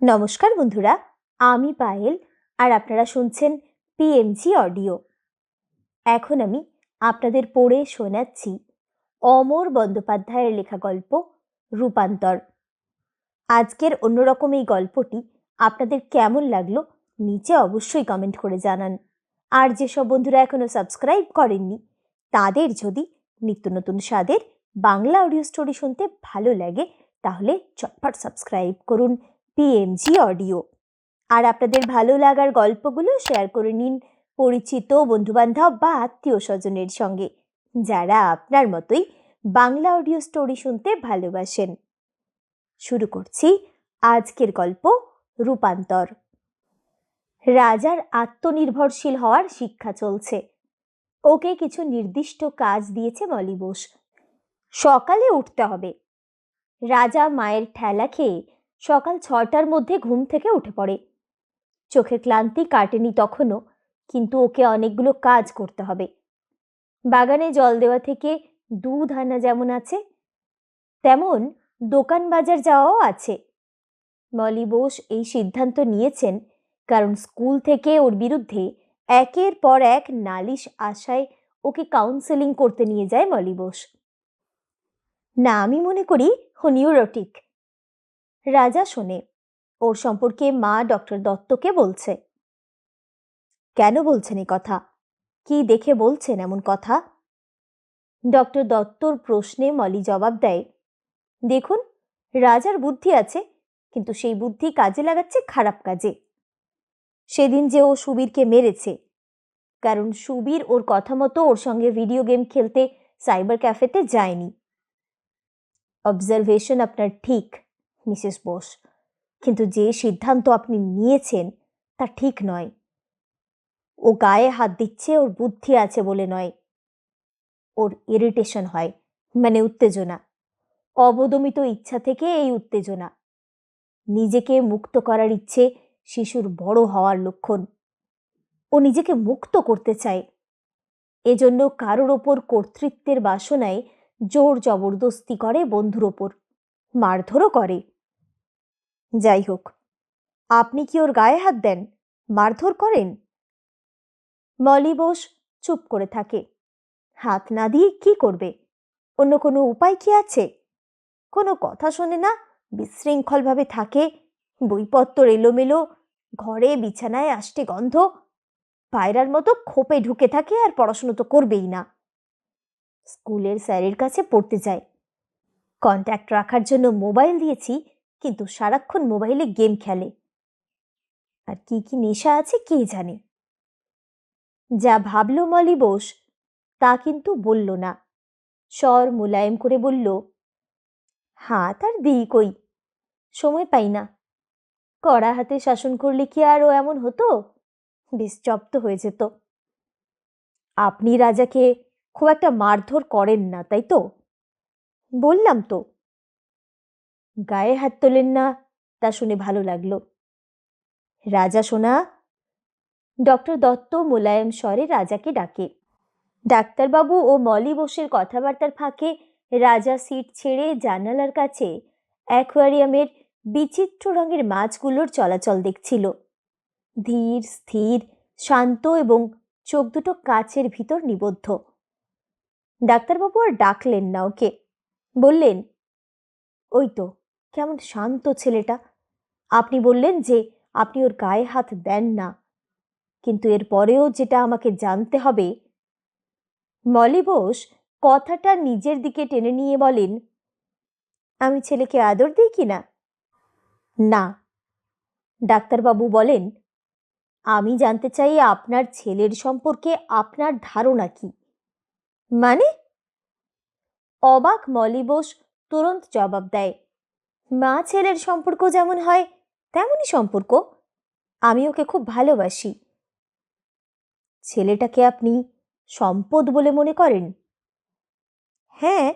নমস্কার বন্ধুরা, আমি পায়েল আর আপনারা শুনছেন পিএমজি অডিও এখন আমি আপনাদের পড়ে শোনাচ্ছি অমর বন্দ্যোপাধ্যায়ের লেখা গল্প রূপান্তর। আজকের অন্যরকম এই গল্পটি আপনাদের কেমন লাগল নিচে অবশ্যই কমেন্ট করে জানান। আর যেসব বন্ধুরা এখনও সাবস্ক্রাইব করেননি, তাদের যদি নিত্য নতুন স্বাদের বাংলা অডিও স্টোরি শুনতে ভালো লাগে, তাহলে চটপট সাবস্ক্রাইব করুন। পিএমজি অডিও আর আপনাদের ভালো লাগার গল্পগুলো শেয়ার করে নিন পরিচিত বন্ধুবান্ধব বা আত্মীয় স্বজনের সঙ্গে, যারা আপনার মতোই বাংলা অডিও স্টোরি শুনতে ভালোবাসেন। শুরু করছি আজকের গল্প রূপান্তর। রাজার আত্মনির্ভরশীল হওয়ার শিক্ষা চলছে। ওকে কিছু নির্দিষ্ট কাজ দিয়েছে মলি বোস। সকালে উঠতে হবে। রাজা মায়ের ঠেলা খেয়ে সকাল ছটার মধ্যে ঘুম থেকে উঠে পড়ে। চোখের ক্লান্তি কাটেনি তখনও, কিন্তু ওকে অনেকগুলো কাজ করতে হবে। বাগানে জল দেওয়া থেকে দুধ আনা যেমন আছে, তেমন দোকান বাজার যাওয়াও আছে। মলি বোস এই সিদ্ধান্ত নিয়েছেন, কারণ স্কুল থেকে ওর বিরুদ্ধে একের পর এক নালিশ আশায় ওকে কাউন্সেলিং করতে নিয়ে যায় মলি বোস। না, আমি মনে করি, ও রাজা শোনে। ওর সম্পর্কে মা ডক্টর দত্তকে বলছে। কেন বলছেন এই কথা? কি দেখে বলছেন এমন কথা? ডক্টর দত্তর প্রশ্নে মলি জবাব দেয়, দেখুন, রাজার বুদ্ধি আছে, কিন্তু সেই বুদ্ধি কাজে লাগাচ্ছে খারাপ কাজে। সেদিন যে ও সুবীরকে মেরেছে, কারণ সুবীর ওর কথা মতো ওর সঙ্গে ভিডিও গেম খেলতে সাইবার ক্যাফেতে যায়নি। অবজারভেশন আপনার ঠিক। মিসেস বোস। কিন্তু যে সিদ্ধান্ত আপনি নিয়েছেন, তা ঠিক নয়। ও গায়ে হাত দিচ্ছে, ওর বুদ্ধি আছে বলে নয়। ওর ইরিটেশন হয় মানে উত্তেজনা। অবদমিত ইচ্ছা থেকে এই উত্তেজনা। নিজেকে মুক্ত করার ইচ্ছে শিশুর বড় হওয়ার লক্ষণ। ও নিজেকে মুক্ত করতে চায়। এজন্য কারোর ওপর কর্তৃত্বের বাসনায় জোর জবরদস্তি করে বন্ধুর ওপর। মারধরও করে। যাই হোক, আপনি কি ওর গায়ে হাত দেন? মারধর করেন? মলি বোস চুপ করে থাকে। হাত না দিয়ে কি করবে? অন্য কোনো উপায় কি আছে? কোনো কথা শোনে না, বিশৃঙ্খলভাবে থাকে, বইপত্র এলোমেলো, ঘরে বিছানায় আসতে গন্ধ, পায়রার মতো খোপে ঢুকে থাকে আর পড়াশুনো তো করবেই না। স্কুলের স্যারের কাছে পড়তে যায়। কন্ট্যাক্ট রাখার জন্য মোবাইল দিয়েছি কিন্তু সারাক্ষণ মোবাইলে গেম খেলে। আর কি কি নেশা আছে কে জানে? যা ভাবল মলি বোস, তা কিন্তু বলল না। স্বর মোলায়েম করে বলল, হাত আর দিই কই? সময় পাই না। কড়া হাতে শাসন করলে কি আর ও এমন হতো? বেশ জব্দ হয়ে যেত। আপনি রাজাকে খুব একটা মারধর করেন না, তাই তো? বললাম তো। গায়ে হাত তোলেন না, তা শুনে ভালো লাগল। রাজা সোনা, ডক্টর দত্ত মোলায়েম স্বরে রাজাকে ডাকে। ডাক্তারবাবু ও মলি বোসের কথাবার্তার ফাঁকে রাজা সিট ছেড়ে জানালার কাছে অ্যাকোয়ারিয়ামের বিচিত্র রঙের মাছগুলোর চলাচল দেখছিল। ধীর, স্থির, শান্ত এবং চোখ দুটো কাচের ভিতর নিবদ্ধ। ডাক্তারবাবু আর ডাকলেন না ওকে। বললেন, ওই তো কেমন শান্ত ছেলেটা। আপনি বললেন যে আপনি ওর গায়ে হাত দেন না। কিন্তু এর পরেও যেটা আমাকে জানতে হবে, মলি বোস কথাটা নিজের দিকে টেনে নিয়ে বলেন, আমি ছেলেকে আদর দিই কি না? না। ডাক্তারবাবু বলেন, আমি জানতে চাই আপনার ছেলের সম্পর্কে আপনার ধারণা কি? মানে? অবাক মলি বোস তুরন্ত জবাব দেয় মা ছেলের সম্পর্ক যেমন হয়, তেমনই সম্পর্ক। আমি ওকে খুব ভালোবাসি। ছেলেটাকে আপনি সম্পদ বলে মনে করেন? হ্যাঁ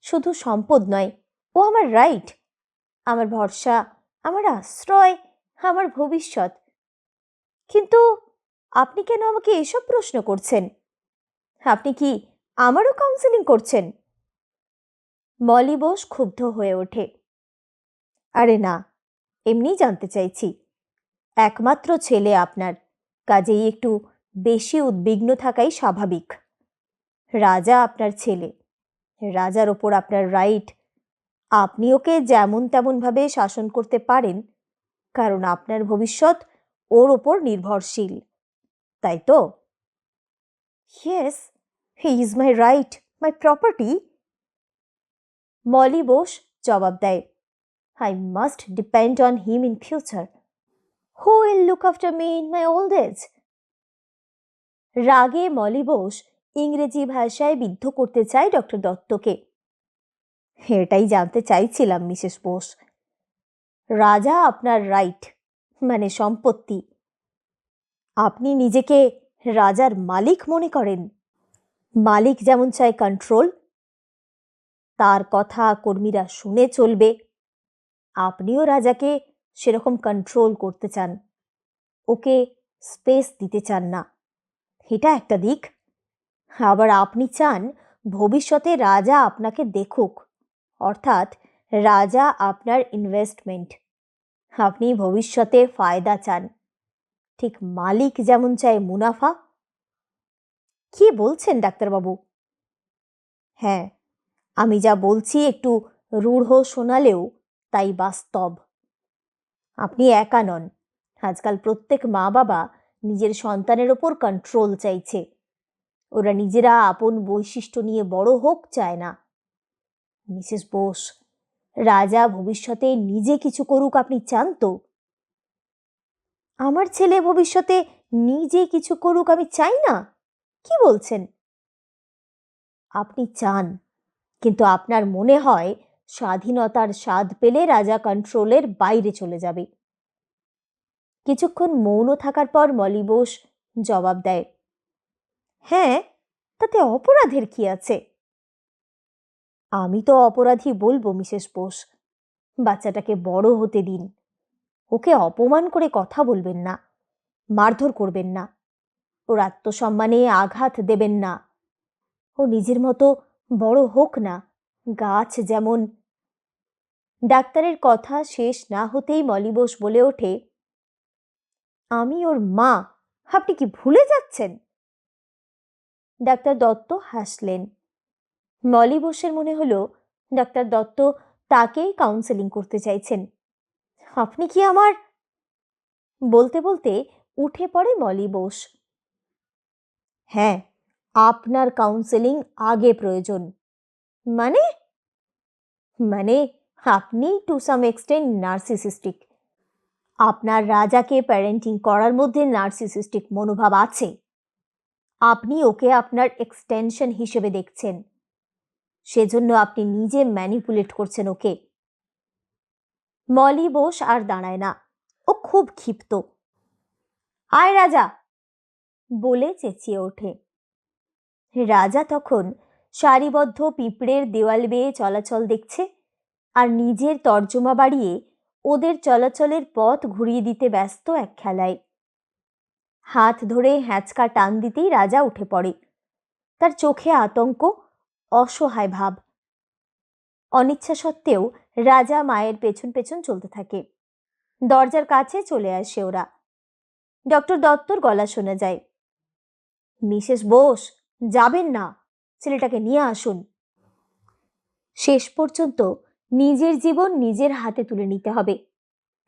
শুধু সম্পদ নয়, ও আমার রাইট আমার ভরসা, আমার আশ্রয়, আমার ভবিষ্যৎ। কিন্তু আপনি কেন আমাকে এসব প্রশ্ন করছেন? আপনি কি আমারও কাউন্সেলিং করছেন? মলি বোস ক্ষুব্ধ হয়ে ওঠে। আরে না, এমনিই জানতে চাইছি। একমাত্র ছেলে আপনার, কাজেই একটু বেশি উদ্বিগ্ন থাকাই স্বাভাবিক। রাজা আপনার ছেলে, রাজার ওপর আপনার রাইট। আপনি ওকে যেমন তেমনভাবে শাসন করতে পারেন, কারণ আপনার ভবিষ্যৎ ওর ওপর নির্ভরশীল, তাই তো? Yes, he is my right, my property. Molly Bose জবাব দেয় I must depend on him in future who will look after me in my old age রাগে মলি বোস ইংরেজি ভাষায় বিদ্ধ করতে চায় ডক্টর দত্তকে। এটাই জানতে চাইছিলাম, মিসেস বোস। রাজা আপনার রাইট মানে সম্পত্তি। আপনি নিজেকে রাজার মালিক মনে করেন। মালিক যেমন চায় কন্ট্রোল তার কথা কর্মীরা শুনে চলবে। আপনিও রাজাকে সেরকম কন্ট্রোল করতে চান। ওকে স্পেস দিতে চান না। এটা একটা দিক। আবার আপনি চান ভবিষ্যতে রাজা আপনাকে দেখুক। অর্থাৎ রাজা আপনার ইনভেস্টমেন্ট আপনি ভবিষ্যতে ফায়দা চান। ঠিক মালিক যেমন চায় মুনাফা। কি বলছেন ডাক্তারবাবু? হ্যাঁ আমি যা বলছি একটু রূঢ় শোনালেও তাই বাস্তব আপনি একা নন। আজকাল প্রত্যেক মা বাবা নিজের সন্তানের ওপর কন্ট্রোল চাইছে। ওরা নিজেরা আপন বৈশিষ্ট্য নিয়ে বড় হোক চায় না। মিসেস বোস, রাজা ভবিষ্যতে নিজে কিছু করুক আপনি চান তো? আমার ছেলে ভবিষ্যতে নিজে কিছু করুক আমি চাই না? কি বলছেন? আপনি চান, কিন্তু আপনার মনে হয় স্বাধীনতার স্বাদ পেলে রাজা কন্ট্রোলের বাইরে চলে যাবে। কিছুক্ষণ মৌন থাকার পর মলি বোস জবাব দেয় হ্যাঁ তাতে অপরাধের কি আছে? আমি তো অপরাধী বলব, মিসেস বোস। বাচ্চাটাকে বড় হতে দিন। ওকে অপমান করে কথা বলবেন না, মারধর করবেন না। ওর আত্মসম্মানে আঘাত দেবেন না। ও নিজের মতো বড় হোক না, গাছ যেমন ডাক্তারের কথা শেষ না হতেই মলিবোস বলে ওঠে, আমি ওর মা, আপনি কি ভুলে যাচ্ছেন? ডাক্তার দত্ত হাসলেন। মলি বোসের মনে হলো, ডাক্তার দত্ত তাকেই কাউন্সেলিং করতে চাইছেন। আপনি কি আমার? বলতে বলতে উঠে পড়ে মলি বোস। হ্যাঁ আপনার কাউন্সেলিং আগে প্রয়োজন। মানে? মানে আপনি টু সাম এক্সটেন্ট নার্সিসিস্টিক আপনার রাজাকে প্যারেন্টিং করার মধ্যে নার্সিসিস্টিক মনোভাব আছে। আপনি ওকে আপনার এক্সটেনশন হিসেবে দেখছেন। সেজন্য আপনি নিজে ম্যানিপুলেট করছেন ওকে। মলি বোস আর দাঁড়ায় না। ও খুব ক্ষিপ্ত। আয় রাজা! বলে চেঁচিয়ে ওঠে। রাজা তখন সারিবদ্ধ পিঁপড়ের দেওয়াল বেয়ে চলাচল দেখছে। আর নিজের তর্জমা বাড়িয়ে ওদের চলাচলের পথ ঘুরিয়ে দিতে ব্যস্ত এক খেলায়। হাত ধরে হ্যাঁচকা টান দিতেই রাজা উঠে পড়ে। তার চোখে আতঙ্ক, অসহায় ভাব। অনিচ্ছা সত্ত্বেও রাজা মায়ের পেছন পেছন চলতে থাকে। দরজার কাছে চলে আসে ওরা। ডক্টর দত্তর গলা শোনা যায়। মিসেস বোস, যাবেন না। ছেলেটাকে নিয়ে আসুন। শেষ পর্যন্ত নিজের জীবন নিজের হাতে তুলে নিতে হবে।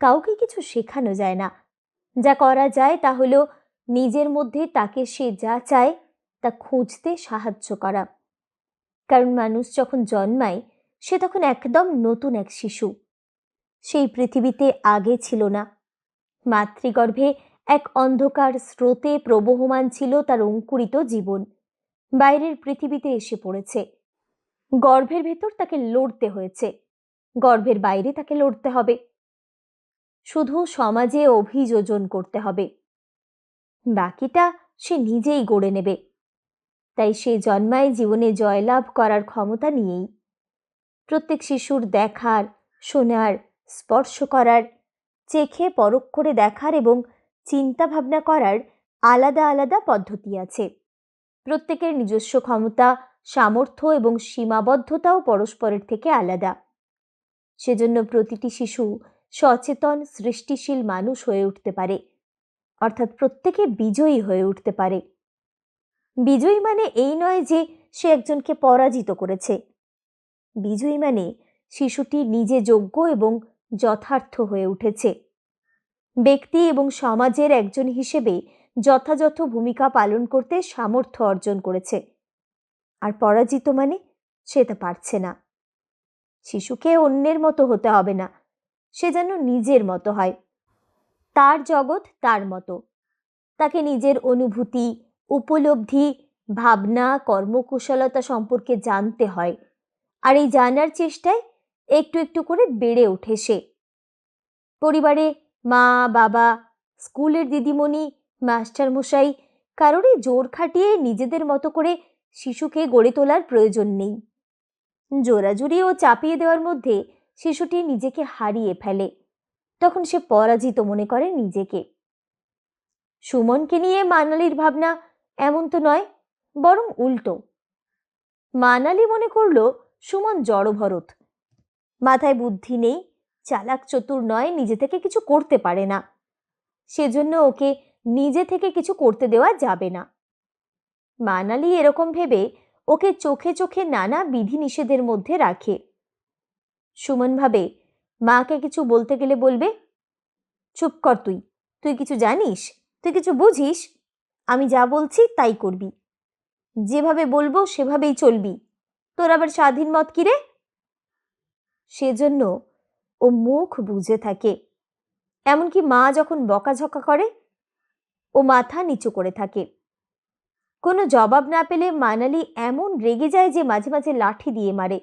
কাউকে কিছু শেখানো যায় না। যা করা যায় তা হলো নিজের মধ্যে তাকে সে যা চায় তা খুঁজতে সাহায্য করা। কারণ মানুষ যখন জন্মায়, সে তখন একদম নতুন এক শিশু। সেই পৃথিবীতে আগে ছিল না। মাতৃগর্ভে এক অন্ধকার স্রোতে প্রবহমান ছিল তার অঙ্কুরিত জীবন। বাইরের পৃথিবীতে এসে পড়েছে। গর্ভের ভেতর তাকে লড়তে হয়েছে। গর্ভের বাইরে তাকে লড়তে হবে। শুধু সমাজে অভিযোজন করতে হবে। বাকিটা সে নিজেই গড়ে নেবে। তাই সে জন্মায় জীবনে জয়লাভ করার ক্ষমতা নিয়েই। প্রত্যেক শিশুর দেখার, শোনার, স্পর্শ করার, চেখে পরখ করে দেখার এবং চিন্তা ভাবনা করার আলাদা আলাদা পদ্ধতি আছে। প্রত্যেকের নিজস্ব ক্ষমতা, সামর্থ্য এবং সীমাবদ্ধতাও পরস্পরের থেকে আলাদা। সেজন্য প্রতিটি শিশু সচেতন, সৃষ্টিশীল মানুষ হয়ে উঠতে পারে। অর্থাৎ প্রত্যেকে বিজয়ী হয়ে উঠতে পারে। বিজয়ী মানে এই নয় যে সে একজনকে পরাজিত করেছে। বিজয়ী মানে শিশুটি নিজে যোগ্য এবং যথার্থ হয়ে উঠেছে। ব্যক্তি এবং সমাজের একজন হিসেবে যথাযথ ভূমিকা পালন করতে সামর্থ্য অর্জন করেছে। আর পরাজিত মানে সে তা পারছে না। শিশুকে অন্যের মতো হতে হবে না। সে যেন নিজের মতো হয়। তার জগৎ তার মতো। তাকে নিজের অনুভূতি, উপলব্ধি, ভাবনা, কর্মকুশলতা সম্পর্কে জানতে হয়। আর এই জানার চেষ্টায় একটু একটু করে বেড়ে ওঠে সে। পরিবারে মা, বাবা, স্কুলের দিদিমণি, মাস্টারমশাই, কারোরই জোর খাটিয়ে নিজেদের মতো করে শিশুকে গড়ে তোলার প্রয়োজন নেই। জোরাজুরি ও চাপিয়ে দেওয়ার মধ্যে শিশুটি নিজেকে হারিয়ে ফেলে। তখন সে পরাজিত মনে করে নিজেকে। সুমনকে নিয়ে মানালির ভাবনা এমন তো নয়, বরং উল্টো। মানালি মনে করল, সুমন জড়ভরত। মাথায় বুদ্ধি নেই, চালাক চতুর নয়, নিজে থেকে কিছু করতে পারে না। সেজন্য ওকে নিজে থেকে কিছু করতে দেওয়া যাবে না। মানালি এরকম ভেবে ওকে চোখে চোখে নানা বিধিনিষেধের মধ্যে রাখে। সুমন ভাবে, মাকে কিছু বলতে গেলে বলবে? চুপ কর তুই। তুই কিছু জানিস? তুই কিছু বুঝিস? আমি যা বলছি তাই করবি। যেভাবে বলব সেভাবেই চলবি। তোর আবার স্বাধীন মত কিরে সেজন্য ও মুখ বুঝে থাকে। এমনকি মা যখন বকাঝকা করে, ও মাথা নিচু করে থাকে। কোনো জবাব না পেলে মানালি এমন রেগে যায় যে মাঝে মাঝে লাঠি দিয়ে মারে।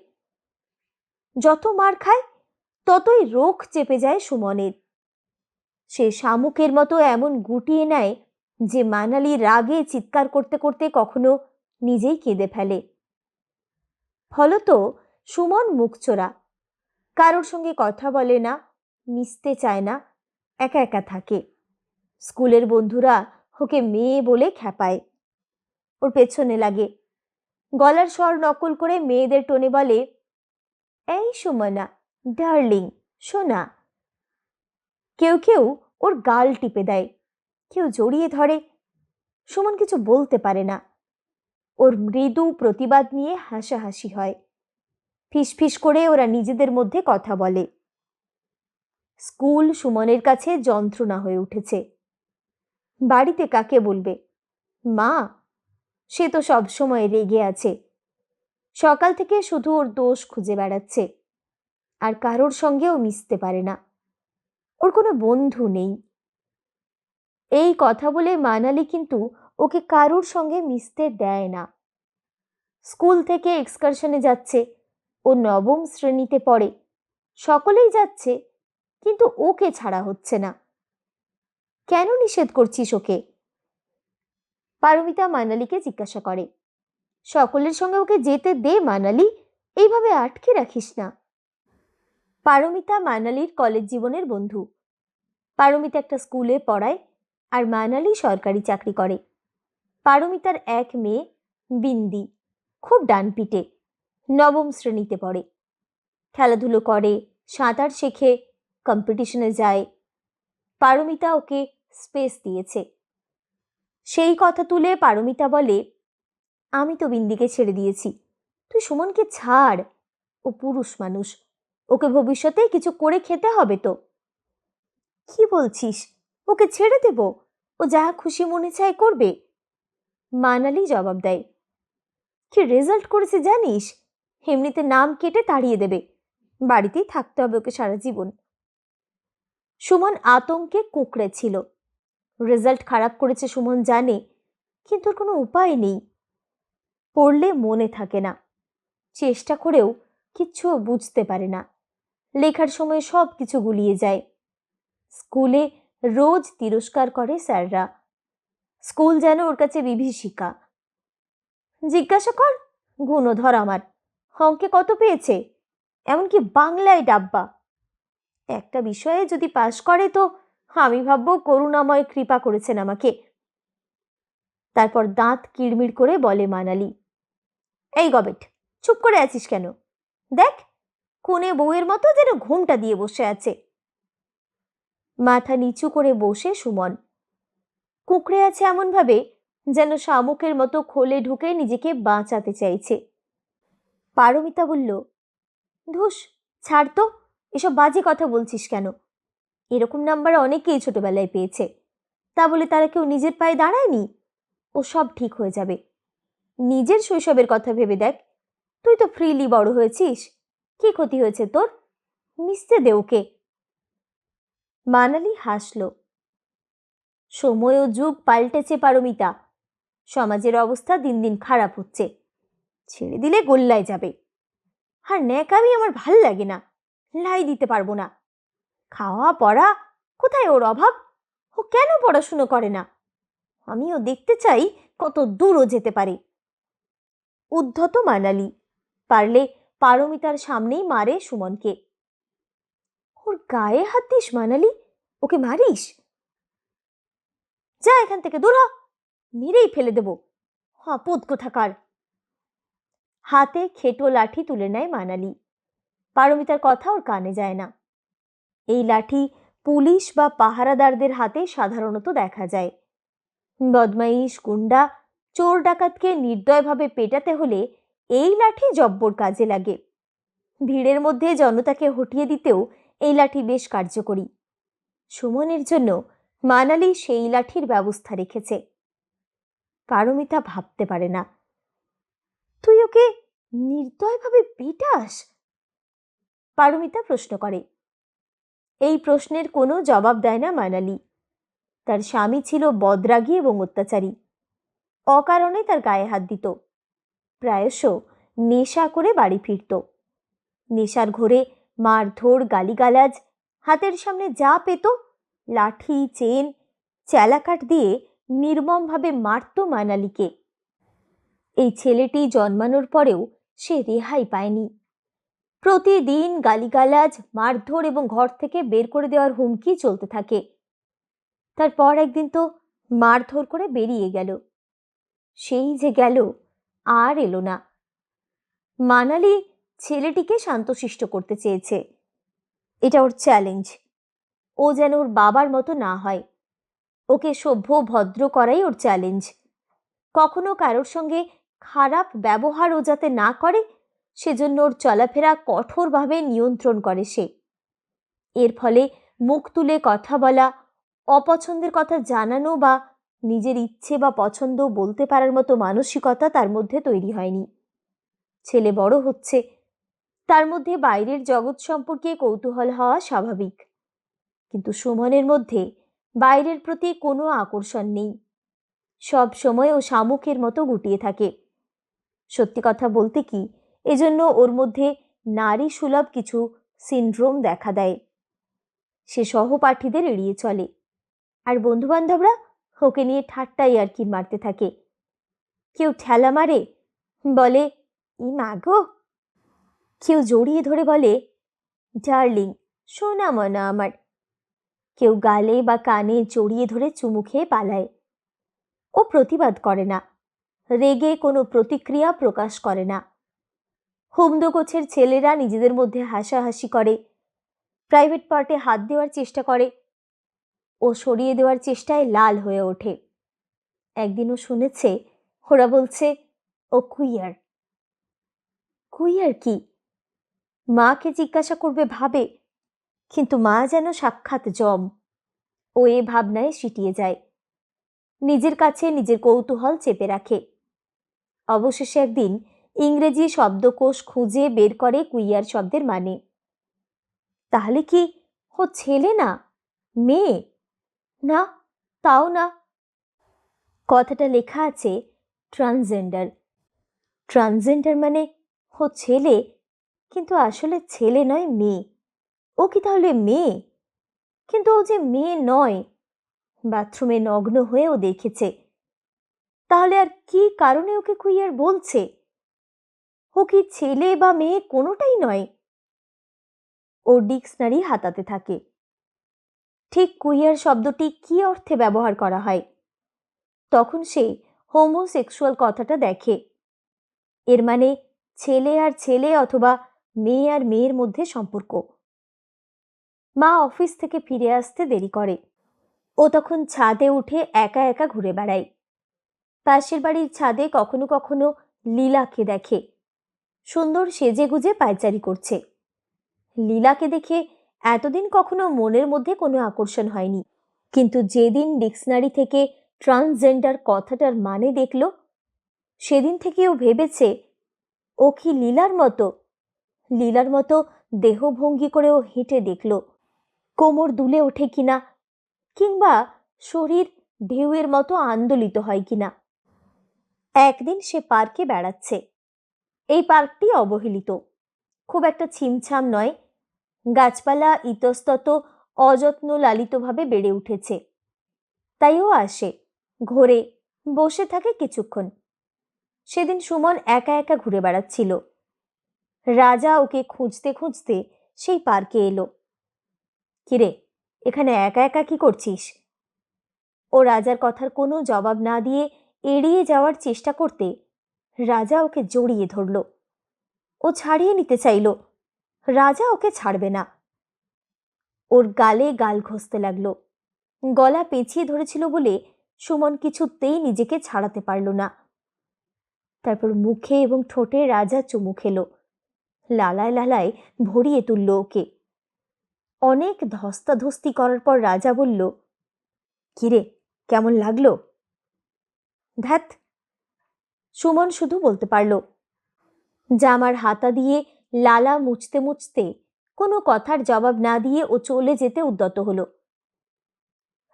যত মার খায়, ততই রোখ চেপে যায় সুমনের। সে শামুকের মতো এমন গুটিয়ে নেয় যে মানালি রাগে চিৎকার করতে করতে কখনো নিজেই কেঁদে ফেলে। ফলত সুমন মুখচোরা, কারোর সঙ্গে কথা বলে না, মিশতে চায় না, একা একা থাকে। স্কুলের বন্ধুরা ওকে মেয়ে বলে খ্যাপায়। ওর পেছনে লাগে। গলার স্বর নকল করে মেয়েদের টোনে বলে, এই সুমনা, ডার্লিং সোনা কেউ কেউ ওর গাল টিপে দেয়, কেউ জড়িয়ে ধরে। সুমন কিছু বলতে পারে না। ওর মৃদু প্রতিবাদ নিয়ে হাসাহাসি হয়। ফিসফিস করে ওরা নিজেদের মধ্যে কথা বলে। স্কুল সুমনের কাছে যন্ত্রণা হয়ে উঠেছে। বাড়িতে কাকে বলবে? মা সে তো সবসময় রেগে আছে। সকাল থেকে শুধু ওর দোষ খুঁজে বেড়াচ্ছে। আর কারোর সঙ্গেও মিশতে পারে না। ওর কোনো বন্ধু নেই। এই কথা বলে মানালি কিন্তু ওকে কারোর সঙ্গে মিশতে দেয় না। স্কুল থেকে এক্সকারশনে যাচ্ছে। ও নবম শ্রেণীতে পড়ে। সকলেই যাচ্ছে, কিন্তু ওকে ছাড়া হচ্ছে না। কেন নিষেধ করছিস ওকে? পারমিতা মানালিকে জিজ্ঞাসা করে। সকলের সঙ্গে ওকে যেতে দে মানালি, এইভাবে আটকে রাখিস না। পারমিতা মানালির কলেজ জীবনের বন্ধু। পারমিতা একটা স্কুলে পড়ায় আর মানালি সরকারি চাকরি করে। পারমিতার এক মেয়ে, বিন্দি, খুব ডানপিটে, নবম শ্রেণীতে পড়ে। খেলাধুলো করে, সাঁতার শেখে কম্পিটিশনে যায়। পারমিতা ওকে স্পেস দিয়েছে। সেই কথা তুলে পারমিতা বলে, আমি তো বিন্দিকে ছেড়ে দিয়েছি। তুই সুমনকে ছাড়। ও পুরুষ মানুষ। ওকে ভবিষ্যতে কিছু করে খেতে হবে তো। কি বলছিস? ওকে ছেড়ে দেব? ও যা খুশি মনে চায় করবে। মানালি জবাব দেয়, কি রেজাল্ট করেছে জানিস? এমনিতে নাম কেটে তাড়িয়ে দেবে। বাড়িতেই থাকতে হবে ওকে সারা জীবন। সুমন আতঙ্কে কুঁকড়ে ছিল। রেজাল্ট খারাপ করেছে সুমন জানে, কিন্তু ওর কোনো উপায় নেই। পড়লে মনে থাকে না, চেষ্টা করেও কিচ্ছু বুঝতে পারে না। লেখার সময় সব কিছু গুলিয়ে যায়। স্কুলে রোজ তিরস্কার করে স্যাররা। স্কুল যেন ওর কাছে বিভীষিকা। জিজ্ঞাসা কর, গুণধর আমার, অঙ্কে কত পেয়েছে? এমনকি বাংলায় ডাব্বা। একটা বিষয়ে যদি পাশ করে তো আমি ভাববো করুণাময় কৃপা করেছেন আমাকে। তারপর দাঁত কিড়মিড় করে বলে মানালি, এই গবেট, চুপ করে আছিস কেন? দেখ কোনে বউয়ের মতো যেন ঘুমটা দিয়ে বসে আছে। মাথা নিচু করে বসে সুমন, কুঁকড়ে আছে এমনভাবে যেন শামুকের মতো খোলে ঢুকে নিজেকে বাঁচাতে চাইছে। পারমিতা বলল, ধুস, ছাড় তো, এসব বাজে কথা বলছিস কেন? এরকম নাম্বার অনেকেই ছোটবেলায় পেয়েছে। তা বলে তারা কেউ নিজের পায়ে দাঁড়ায়নি? ও সব ঠিক হয়ে যাবে। নিজের শৈশবের কথা ভেবে দেখ। তুই তো ফ্রিলি বড় হয়েছিস। কি ক্ষতি হয়েছে তোর? মিশতে দে ওকে। মানালি হাসল। সময় ও যুগ পাল্টেছে পারমিতা। সমাজের অবস্থা দিন দিন খারাপ হচ্ছে। ছেড়ে দিলে গোল্লায় যাবে। আর ন্যাকামি আমার ভালো লাগে না। লাই দিতে পারব না। খাওয়া পড়া কোথায় ওর অভাব? ও কেন পড়াশুনো করে না? আমিও দেখতে চাই কত দূরও যেতে পারে। উদ্ধত মানালি, পারলে পারমিতার সামনেই মারে সুমনকে। ওর গায়ে হাত দিস মানালি, ওকে মারিস? যা এখান থেকে দূর মেরেই ফেলে দেব। হাপুদ কোথাকার। হাতে খেটো লাঠি তুলে নেয় মানালি। পারমিতার কথা ওর কানে যায় না। এই লাঠি পুলিশ বা পাহারাদারদের হাতে সাধারণত দেখা যায়। বদমাইশ, গুন্ডা, চোর ডাকাতকে নির্দয়ভাবে পেটাতে হলে এই লাঠি জব্বর কাজে লাগে। ভিড়ের মধ্যে জনতাকে হটিয়ে দিতেও এই লাঠি বেশ কার্যকরী। সুমনের জন্য মানালি সেই লাঠির ব্যবস্থা রেখেছে। পারমিতা ভাবতে পারে না। তুই ওকে নির্দয়ভাবে পেটাস? পারমিতা প্রশ্ন করে। এই প্রশ্নের কোনো জবাব দেয় না মানালি। তার স্বামী ছিল বদরাগী এবং অত্যাচারী। অকারণে তার গায়ে হাত দিত। প্রায়শ নেশা করে বাড়ি ফিরত। নেশার ঘোরে মারধর, গালিগালাজ, হাতের সামনে যা পেত, লাঠি, চেন চেলাকাট দিয়ে নির্মমভাবে মারত মানালিকে। এই ছেলেটি জন্মানোর পরেও সে রেহাই পায়নি। প্রতিদিন গালিগালাজ, মারধর এবং ঘর থেকে বের করে দেওয়ার হুমকি চলতে থাকে। তারপর একদিন তো মারধর করে বেরিয়ে গেল। সেই যে গেল, আর এলো না। মানালি ছেলেটিকে শান্তশিষ্ট করতে চেয়েছে। এটা ওর চ্যালেঞ্জ ও যেন ওর বাবার মতো না হয়। ওকে সভ্য ভদ্র করাই ওর চ্যালেঞ্জ কখনো কারোর সঙ্গে খারাপ ব্যবহার ও যাতে না করে সেজন্য ওর চলাফেরা কঠোরভাবে নিয়ন্ত্রণ করে সে। এর ফলে মুখ তুলে কথা বলা, অপছন্দের কথা জানানো বা নিজের ইচ্ছে বা পছন্দ বলতে পারার মতো মানসিকতা তার মধ্যে তৈরি হয়নি। ছেলে বড় হচ্ছে, তার মধ্যে বাইরের জগৎ সম্পর্কে কৌতূহল হওয়া স্বাভাবিক। কিন্তু সুমনের মধ্যে বাইরের প্রতি কোনো আকর্ষণ নেই। সব সময় ও শামুকের মতো গুটিয়ে থাকে। সত্যি কথা বলতে কি এজন্য ওর মধ্যে নারী সুলভ কিছু সিন্ড্রোম দেখা দেয়। সে সহপাঠীদের এড়িয়ে চলে। আর বন্ধুবান্ধবরা ওকে নিয়ে ঠাট্টাই আর কি মারতে থাকে। কেউ ঠেলা মারে, বলে, ই মাগো কেউ জড়িয়ে ধরে বলে, ডার্লিং, সোনা মনা আমার। কেউ গালে বা কানে জড়িয়ে ধরে চুমু খেয়ে পালায়। ও প্রতিবাদ করে না। রেগে কোনো প্রতিক্রিয়া প্রকাশ করে না। হুমদো গোছের ছেলেরা নিজেদের মধ্যে হাসাহাসি করে। প্রাইভেট পার্টে হাত দেওয়ার চেষ্টা করে ও সরিয়ে দেওয়ার চেষ্টায় লাল হয়ে ওঠে। একদিনও শুনেছে, ওরা বলছে, ও কুইয়ার। কুইয়ার কি? মাকে জিজ্ঞাসা করবে ভাবে, কিন্তু মা যেন সাক্ষাৎ জম। ও এ ভাবনায় সিটিয়ে যায়। নিজের কাছে নিজের কৌতূহল চেপে রাখে। অবশেষে একদিন ইংরেজি শব্দকোষ খুঁজে বের করে কুইয়ার শব্দের মানে। তাহলে কি ও ছেলে না? মেয়ে? না, তাও না। কথাটা লেখা আছে ট্রান্সজেন্ডার। ট্রান্সজেন্ডার মানে ও ছেলে, কিন্তু আসলে ছেলে নয়, মেয়ে। ও কি তাহলে মেয়ে? কিন্তু ও যে মেয়ে নয়, বাথরুমে নগ্ন হয়েও দেখেছে। তাহলে আর কি কারণে ওকে কুইয়ার বলছে? ও কি ছেলে বা মেয়ে কোনোটাই নয়। ও ডিকশনারি হাতাতে থাকে। ঠিক কুইয়ার শব্দটি কি অর্থে ব্যবহার করা হয়? তখন সে হোমোসেক্সুয়াল কথাটা দেখে। এর মানে ছেলে আর ছেলে অথবা মেয়ে আর মেয়ের মধ্যে সম্পর্ক। মা অফিস থেকে ফিরে আসতে দেরি করে। ও তখন ছাদে উঠে একা একা ঘুরে বেড়ায়। পাশের বাড়ির ছাদে কখনো কখনো লীলাকে দেখে। সুন্দর সেজে গুজে পায়চারি করছে। লীলাকে দেখে এতদিন কখনো মনের মধ্যে কোনো আকর্ষণ হয়নি। কিন্তু যেদিন ডিকশনারি থেকে ট্রান্সজেন্ডার কথাটার মানে দেখল, সেদিন থেকে ও ভেবেছে, ও কি লীলার মতো? লীলার মতো দেহভঙ্গি করে ও হেঁটে দেখল, কোমর দুলে ওঠে কিনা, কিংবা শরীর ঢেউয়ের মতো আন্দোলিত হয় কিনা। একদিন সে পার্কে বেড়াচ্ছে। এই পার্কটি অবহেলিত। খুব একটা ছিমছাম নয়। গাছপালা ইতস্তত অযত্ন লালিতভাবে বেড়ে উঠেছে। তাই ও আসে, ঘোরে, বসে থাকে কিছুক্ষণ। সেদিন সুমন একা একা ঘুরে বেড়াচ্ছিল। রাজা ওকে খুঁজতে খুঁজতে সেই পার্কে এলো। কিরে, এখানে একা একা কি করছিস? ও রাজার কথার কোনো জবাব না দিয়ে এড়িয়ে যাওয়ার চেষ্টা করতে রাজা ওকে জড়িয়ে ধরল। ও ছাড়িয়ে নিতে চাইল। রাজা ওকে ছাড়বে না। ওর গালে গাল ঘষতে লাগল। গলা পেঁচিয়ে ধরেছিল বলে সুমন কিছুতেই নিজেকে ছাড়াতে পারল না। তারপর মুখে এবং ঠোঁটে রাজা চুমু খেলো। লালায় লালায় ভরিয়ে তুলল ওকে। অনেক ধস্তাধস্তি করার পর রাজা বলল, কিরে, কেমন লাগল? ধ্যাত সুমন শুধু বলতে পারল, জামার হাতা দিয়ে লালা মুছতে মুছতে কোনো কথার জবাব না দিয়ে ও চলে যেতে উদ্যত হলো।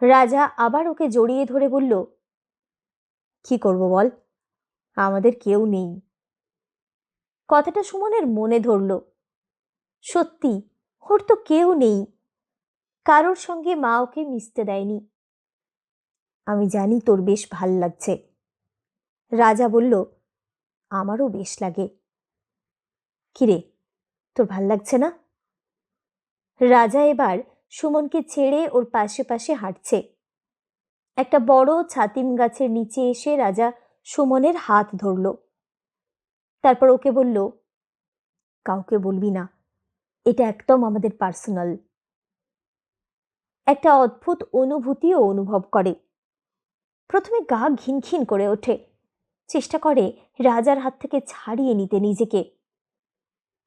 রাজা আবার ওকে জড়িয়ে ধরে বলল, কি করব বল, আমাদের কেউ নেই। কথাটা সুমনের মনে ধরল, সত্যি, ওর তো কেউ নেই। কারোর সঙ্গে মা ওকে মিশতে দেয়নি। আমি জানি তোর বেশ ভালো লাগছে। রাজা বলল, আমারও বেশ লাগে। কিরে, তোর ভালো লাগছে না? রাজা এবার সুমনকে ছেড়ে ওর পাশে পাশে হাঁটছে। একটা বড় ছাতিম গাছের নিচে এসে রাজা সুমনের হাত ধরল। তারপর ওকে বলল, কাউকে বলবি না, এটা একদম আমাদের পার্সোনাল। একটা অদ্ভুত অনুভূতিও অনুভব করে। প্রথমে গা ঘিনঘিন করে ওঠে। চেষ্টা করে রাজার হাত থেকে ছাড়িয়ে নিতে নিজেকে।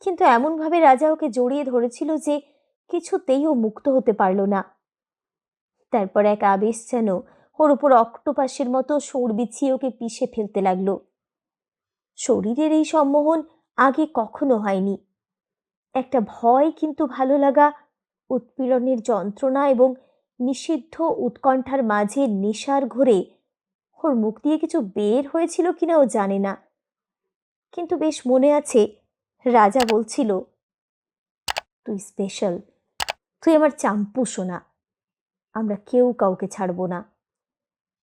কিন্তু এমনভাবে রাজা ওকে জড়িয়ে ধরেছিল যে কিছুতেই ও মুক্ত হতে পারল না। তারপর এক আবেশ যেন ওর উপর অক্টোপাসের মতো সোর বিছিয়ে ওকে পিষে ফেলতে লাগল। শরীরের এই সম্মোহন আগে কখনো হয়নি। একটা ভয় কিন্তু ভালো লাগা, উৎপীড়নের যন্ত্রণা এবং নিষিদ্ধ উৎকণ্ঠার মাঝে নেশার ঘোরে ওর মুখ দিয়ে কিছু বের হয়েছিল কিনা ও জানে না। কিন্তু বেশ মনে আছে, রাজা বলছিল, তুই স্পেশাল তুই আমার চাম্পু শোনা আমরা কেউ কাউকে ছাড়বো না।